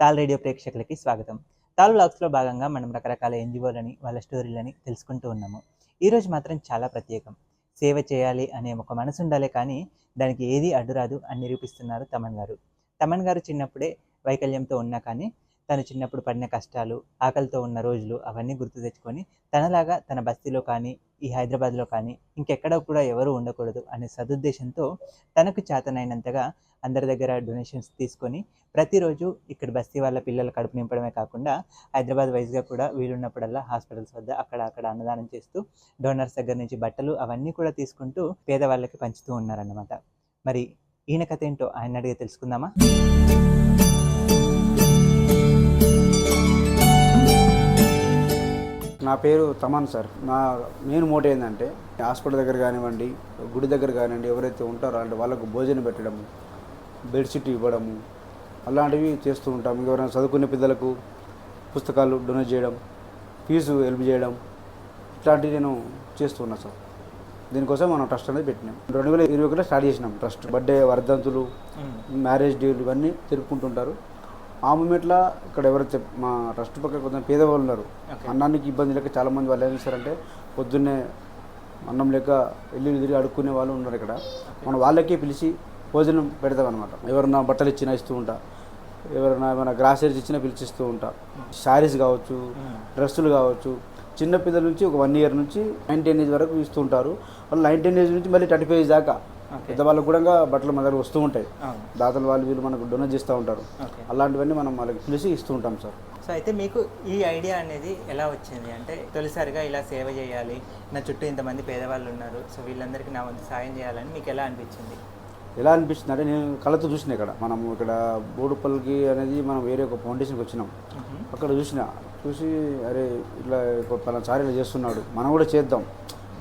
తాల్ radio ప్రేక్షకులకి స్వాగతం. తాల్ బ్లాగ్స్లో భాగంగా మనం రకరకాల ఎన్జిఓలని వాళ్ళ స్టోరీలని తెలుసుకుంటూ ఉన్నాము. ఈరోజు మాత్రం చాలా ప్రత్యేకం. సేవ చేయాలి అనే ఒక మనసు ఉండాలి కానీ దానికి ఏది అడ్డురాదు అని నిరూపిస్తున్నారు తమన్ గారు. తమన్ గారు చిన్నప్పుడే వైకల్యంతో ఉన్నా కానీ తను చిన్నప్పుడు పడిన కష్టాలు ఆకలితో ఉన్న రోజులు అవన్నీ గుర్తు తెచ్చుకొని తనలాగా తన బస్తీలో కానీ ఈ హైదరాబాద్లో కానీ ఇంకెక్కడ కూడా ఎవరు ఉండకూడదు అనే సదుద్దేశంతో తనకు చేతనైనంతగా అందరి దగ్గర డొనేషన్స్ తీసుకొని ప్రతిరోజు ఇక్కడ బస్తీ వాళ్ళ పిల్లల కడుపు నింపడమే కాకుండా హైదరాబాద్ వైజ్గా కూడా వీలున్నప్పుడల్లా హాస్పిటల్స్ వద్ద అక్కడ అక్కడ అన్నదానం చేస్తూ డోనర్స్ దగ్గర నుంచి బట్టలు అవన్నీ కూడా తీసుకుంటూ పేదవాళ్ళకి పంచుతూ ఉన్నారన్నమాట. మరి ఈయన కథ ఏంటో ఆయన అడిగి తెలుసుకుందామా? నా పేరు తమన్ సార్. నా మెయిన్ మోటో ఏంటంటే హాస్పిటల్ దగ్గర కానివ్వండి గుడి దగ్గర కానివ్వండి ఎవరైతే ఉంటారో అంటే వాళ్ళకు భోజనం పెట్టడము బెడ్షీట్ ఇవ్వడము అలాంటివి చేస్తూ ఉంటాం. ఎవరైనా చదువుకునే పిల్లలకు పుస్తకాలు డొనేట్ చేయడం ఫీజు హెల్ప్ చేయడం ఇట్లాంటివి నేను చేస్తూ ఉన్నా సార్. దీనికోసం మనం ట్రస్ట్ అనేది పెట్టినాం. రెండు వేల ఇరవై ఒకటిలో స్టార్ట్ చేసినాం ట్రస్ట్. బర్త్డే వర్ధంతులు మ్యారేజ్ డేలు ఇవన్నీ జరుపుకుంటుంటారు ఆ మూమెంట్లో ఇక్కడ ఎవరైతే మా ట్రస్ట్ పక్కన కొంచెం పేదవాళ్ళు ఉన్నారు. అన్నానికి ఇబ్బంది లేక చాలా మంది వాళ్ళు ఏం చేస్తారంటే పొద్దున్నే అన్నం లేక వెళ్ళి తిరిగి అడుక్కునే వాళ్ళు ఉన్నారు ఇక్కడ. మనం వాళ్ళకే పిలిచి భోజనం పెడతాం అనమాట ఎవరైనా బట్టలు ఇచ్చినా ఇస్తూ ఉంటా. ఎవరైనా ఏమైనా గ్రాసరీస్ ఇచ్చినా పిలిచిస్తూ ఉంటా. శారీస్ కావచ్చు డ్రెస్సులు కావచ్చు చిన్న పిల్లల నుంచి ఒక వన్ ఇయర్ నుంచి నైన్టీన్ ఏజ్ వరకు ఇస్తూ ఉంటారు. వాళ్ళు నైన్టీన్ ఏజ్ నుంచి మళ్ళీ థర్టీ ఫైవ్ ఏజ్ దాకా Okay. పెద్దవాళ్ళకు కూడా బట్టలు మన దగ్గర వస్తూ ఉంటాయి. దాతలు వాళ్ళు వీళ్ళు మనకు డొనేట్ చేస్తూ ఉంటారు. అలాంటివన్నీ మనం వాళ్ళకి పిలిచి ఇస్తూ ఉంటాం సార్. సో అయితే మీకు ఈ ఐడియా అనేది ఎలా వచ్చింది? అంటే తొలిసారిగా ఇలా సేవ చేయాలి. నా చుట్టూ ఇంతమంది పేదవాళ్ళు ఉన్నారు. సో వీళ్ళందరికీ నా వంతు సాయం చేయాలని మీకు ఎలా అనిపించింది? ఎలా అనిపిస్తుంది అంటే నేను కళ్ళతో చూసిన ఇక్కడ. మనం ఇక్కడ బోడుపల్లికి అనేది మనం వేరే ఒక ఫౌండేషన్కి వచ్చినాం. అక్కడ చూసిన. చూసి అరే ఇట్లా పలాసారి ఇలా చేస్తున్నాడు. మనం కూడా చేద్దాం.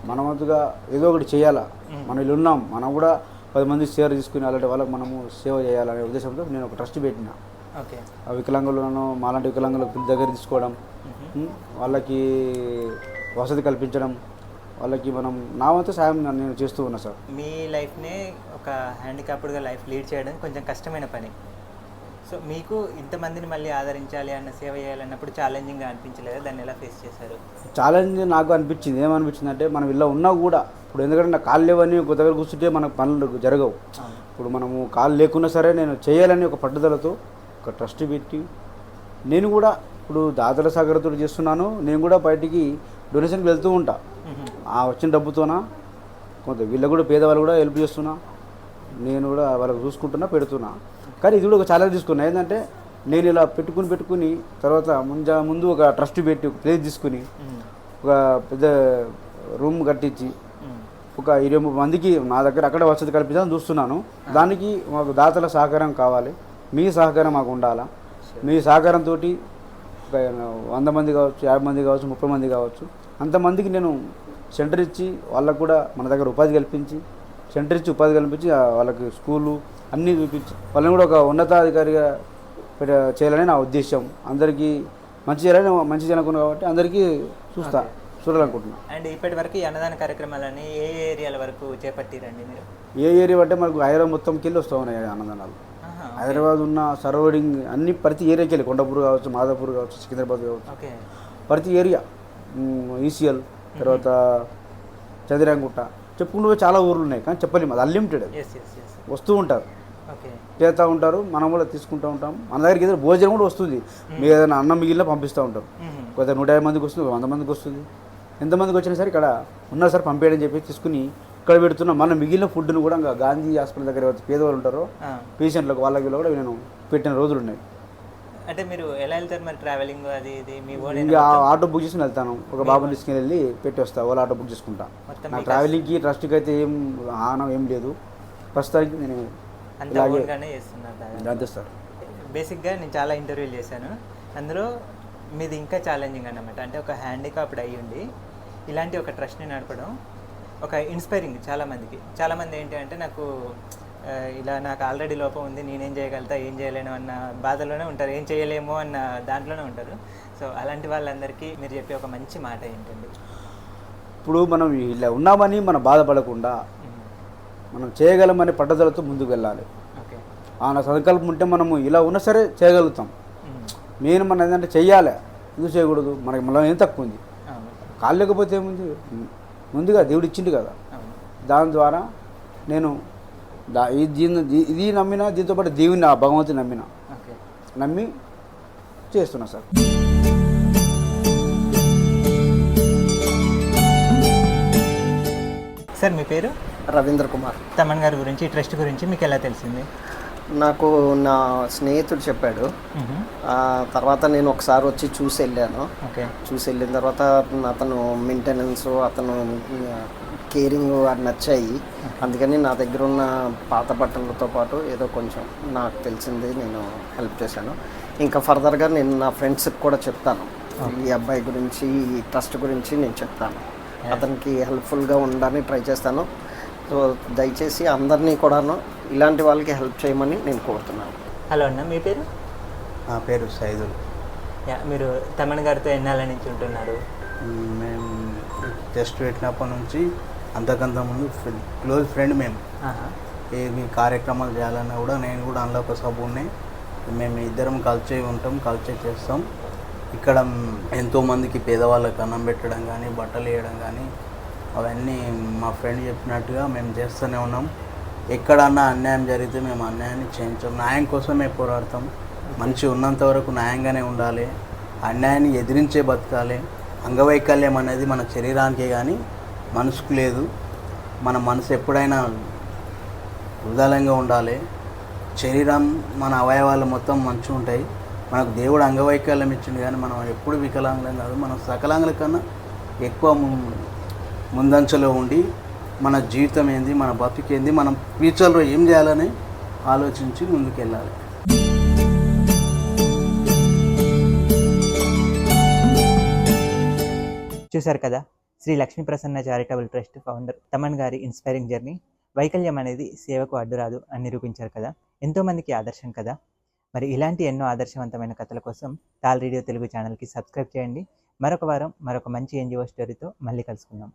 మన వంతుగా ఏదో ఒకటి చేయాలా? మనం ఇలా ఉన్నాం మనం కూడా పది మంది షేర్ తీసుకుని అలాంటి వాళ్ళకి మనము సేవ చేయాలనే ఉద్దేశంతో నేను ఒక ట్రస్ట్ పెట్టిన. ఓకే. ఆ వికలాంగులను మాలాంటి వికలాంగులకు దగ్గర తీసుకోవడం వాళ్ళకి వసతి కల్పించడం వాళ్ళకి మనం నా వంతు సాయం నేను చేస్తూ ఉన్నా సార్. మీ లైఫ్నే ఒక హ్యాండిక్యాప్డ్గా లైఫ్ లీడ్ చేయడం కొంచెం కష్టమైన పని. సో మీకు ఇంతమందిని మళ్ళీ ఆదరించాలి అన్న సేవ చేయాలన్నప్పుడు ఛాలెంజింగ్గా అనిపించలేదా? దాన్ని ఎలా ఫేస్ చేశారు? ఛాలెంజ్ నాకు అనిపించింది. ఏమనిపించింది అంటే మనం ఇలా ఉన్నా కూడా ఇప్పుడు ఎందుకంటే నా కాళ్ళు లేవని ఒక దగ్గర కూర్చుంటే మనకు పనులు జరగవు. ఇప్పుడు మనము కాళ్ళు లేకున్నా సరే నేను చేయాలని ఒక పట్టుదలతో ఒక ట్రస్ట్ పెట్టి నేను కూడా ఇప్పుడు దాతల సాగరతో చేస్తున్నాను. నేను కూడా బయటికి డొనేషన్కి వెళ్తూ ఉంటా. ఆ వచ్చిన డబ్బుతోనా కొంత వీళ్ళకు కూడా పేదవాళ్ళు కూడా హెల్ప్ చేస్తున్నా. నేను కూడా వాళ్ళకి చూసుకుంటున్నా పెడుతున్నా. కానీ ఇది కూడా ఒక ఛాలెంజ్ తీసుకున్నా. ఏంటంటే నేను ఇలా పెట్టుకుని పెట్టుకుని తర్వాత ముంజా ముందు ఒక ట్రస్ట్ పెట్టి ఒక ప్లేస్ తీసుకుని. ఒక పెద్ద రూమ్ కట్టించి. ఒక ఇరవై ముప్పై మందికి నా దగ్గర అక్కడ వసతి కల్పించాలని చూస్తున్నాను. దానికి మాకు దాతల సహకారం కావాలి. మీ సహకారం మాకు ఉండాలా? మీ సహకారంతో ఒక వంద మంది కావచ్చు యాభై మంది కావచ్చు ముప్పై మంది కావచ్చు అంతమందికి నేను సెంటర్ ఇచ్చి వాళ్ళకు కూడా మన దగ్గర ఉపాధి కల్పించి సెంటర్ ఇచ్చి ఉపాధి కల్పించి వాళ్ళకి స్కూలు అన్నీ చూపించి వాళ్ళని కూడా ఒక ఉన్నతాధికారిగా పెట్ట- చేయాలని నా ఉద్దేశం అందరికీ మంచి చేయాలని మంచి చేయాలనుకున్నాను కాబట్టి అందరికీ చూస్తా చూడాలనుకుంటున్నాను అండ్ ఇప్పటి వరకు అన్నదాన కార్యక్రమాలని ఏ ఏరియాల వరకు చేపట్టిరండి మీరు? ఏ ఏరియా అంటే మనకు హైదరాబాద్ మొత్తం కింద వస్తూ ఉన్నాయి అన్నదానాలు. హైదరాబాద్ ఉన్న సరౌండింగ్ అన్ని ప్రతి ఏరియాకి వెళ్ళి కొండపూర్ కావచ్చు మాదాపూర్ కావచ్చు సికింద్రాబాద్ కావచ్చు. ఓకే. ప్రతి ఏరియా ఈసీఎల్ తర్వాత చదిరాంగుట్ట చెప్పుకుంటూ పోయి చాలా ఊర్లు ఉన్నాయి. కానీ చెప్పలేము. అది అన్లిమిటెడ్ వస్తూ ఉంటారు. చేస్తూ ఉంటారు. మనం కూడా తీసుకుంటూ ఉంటాం. మన దగ్గరికి ఏదైనా భోజనం కూడా వస్తుంది. మీరు ఏదైనా అన్నం మిగిలిన పంపిస్తూ ఉంటారు. మ్మ్. కొంత నూట యాభై మందికి వస్తుంది వంద మందికి వస్తుంది. ఎంతమందికి వచ్చినా సరే ఇక్కడ ఉన్నా సార్ పంపేయడం చెప్పి తీసుకుని ఇక్కడ పెడుతున్నాం మన మిగిలిన ఫుడ్ను కూడా ఇంకా గాంధీ హాస్పిటల్ దగ్గర పేదవాళ్ళు ఉంటారో. పేషెంట్లకు వాళ్ళకి వీళ్ళు కూడా నేను పెట్టిన రోజులు ఉన్నాయి. అంటే మీరు ఎలా వెళ్తారు మరి ట్రావెలింగ్ అది ఇది మీ ఓన్ ఇంకా ఆ ఆటో బుక్ చేసుకుని వెళ్తాను. ఒక బాబుని తీసుకుని వెళ్ళి పెట్టి వస్తా ఓలా ఆటో బుక్ చేసుకుంటా. నా ట్రావెలింగ్కి ట్రస్ట్కి అయితే ఏం ఆనం ఏం లేదు. ప్రస్తుతానికి నేను అంత ఓన్గానే చేస్తున్నారు. అంతే సార్ బేసిక్గా నేను చాలా ఇంటర్వ్యూలు చేశాను. అందులో మీది ఇంకా ఛాలెంజింగ్ అన్నమాట. అంటే ఒక హ్యాండికాప్డ్ అయ్యి ఉండి ఇలాంటి ఒక ట్రస్ట్ని నడపడం ఒక ఇన్స్పైరింగ్ చాలామందికి చాలామంది ఏంటి అంటే నాకు ఇలా నాకు ఆల్రెడీ లోపం ఉంది నేనేం చేయగలుగుతా ఏం చేయలేను అన్న బాధలోనే ఉంటారు ఏం చేయలేము అన్న దాంట్లోనే ఉంటారు. సో అలాంటి వాళ్ళందరికీ మీరు చెప్పే ఒక మంచి మాట ఏంటండి? ఇప్పుడు మనం ఇలా ఉన్నామని మనం బాధపడకుండా మనం చేయగలమనే పట్టుదలతో ముందుకు వెళ్ళాలి. ఓకే. ఆ సంకల్పం ఉంటే మనము ఇలా ఉన్నా సరే చేయగలుగుతాం. మెయిన్ మన ఏంటంటే చెయ్యాలి? ఎందుకు చేయకూడదు? మనకి మనం ఏం తక్కువ ఉంది. కాళ్ళు లేకపోతే ఏముంది? ముందుగా దేవుడు ఇచ్చిండు కదా. దాని ద్వారా నేను దా దీన్ని ఇది నమ్మిన దీంతో పాటు దేవుని ఆ భగవంతుని నమ్మిన. ఓకే. నమ్మి చేస్తున్నా సార్. సార్ మీ పేరు? రవీంద్ర కుమార్. తమన్ గారి గురించి ట్రస్ట్ గురించి మీకు ఎలా తెలిసింది? నాకు నా స్నేహితుడు చెప్పాడు. తర్వాత నేను ఒకసారి వచ్చి చూసి వెళ్ళాను. ఓకే. చూసి వెళ్ళిన తర్వాత అతను మెయింటెనెన్స్ అతను కేరింగ్ అది నచ్చాయి. అందుకని నా దగ్గర ఉన్న పాత బట్టలతో పాటు ఏదో కొంచెం నాకు తెలిసింది నేను హెల్ప్ చేశాను. ఇంకా ఫర్దర్గా నేను నా ఫ్రెండ్స్కి కూడా చెప్తాను. ఈ అబ్బాయి గురించి ఈ ట్రస్ట్ గురించి నేను చెప్తాను. అతనికి హెల్ప్ఫుల్గా ఉండడానికి ట్రై చేస్తాను. సో దయచేసి అందరినీ కూడాను ఇలాంటి వాళ్ళకి హెల్ప్ చేయమని నేను కోరుతున్నాను. హలో అన్న మీ పేరు? నా పేరు సైదుల్ యా మీరు తమన్ గారితో ఎన్నాళ్ళ నుంచి ఉంటున్నారు? మేము టెస్ట్ పెట్టినప్పటి నుంచి అంతకంత ముందు క్లోజ్ ఫ్రెండ్ మేము. ఏమి కార్యక్రమాలు చేయాలన్నా కూడా నేను కూడా అందులో ఒక సభ్యుడిని మేము ఇద్దరం కలిసి ఉంటాం కలిసి చేస్తాం. ఇక్కడ ఎంతోమందికి పేదవాళ్ళకి అన్నం పెట్టడం కానీ బట్టలు వేయడం కానీ అవన్నీ మా ఫ్రెండ్ చెప్పినట్టుగా మేము చేస్తూనే ఉన్నాం. ఎక్కడన్నా అన్యాయం జరిగితే మేము అన్యాయాన్ని చేయించాం. న్యాయం కోసమే పోరాడతాం. మనిషి ఉన్నంత వరకు న్యాయంగానే ఉండాలి. అన్యాయాన్ని ఎదిరించే బతకాలి. అంగవైకల్యం అనేది మన శరీరానికే కానీ మనసుకు లేదు. మన మనసు ఎప్పుడైనా ఉదాలంగా ఉండాలి. శరీరం మన అవయవాలు మొత్తం మంచిగా ఉంటాయి. మనకు దేవుడు అంగవైకల్యం ఇచ్చింది కానీ మనం ఎప్పుడు వికలాంగులం కాదు. మనం సకలాంగుల కన్నా ఎక్కువ ముందంచలో ఉండి మన జీవితం ఏంది మన బతుకేంది మనం ఫ్యూచర్లో ఏం చేయాలని ఆలోచించి ముందుకెళ్ళాలి. చూశారు కదా? Shri Lakshmi Prasanna charitable trust founder Thaman గారి ఇన్స్పైరింగ్ జర్నీ వైకల్యం అనేది సేవకు అడ్డురాదు అని నిరూపించారు కదా. ఎంతోమందికి ఆదర్శం కదా. మరి ఇలాంటి ఎన్నో ఆదర్శవంతమైన కథల కోసం తాల్ రేడియో తెలుగు ఛానల్కి సబ్స్క్రైబ్ చేయండి. మరొక వారం మరొక మంచి ఎన్జిఓ స్టోరీతో మళ్ళీ కలుసుకుందాం.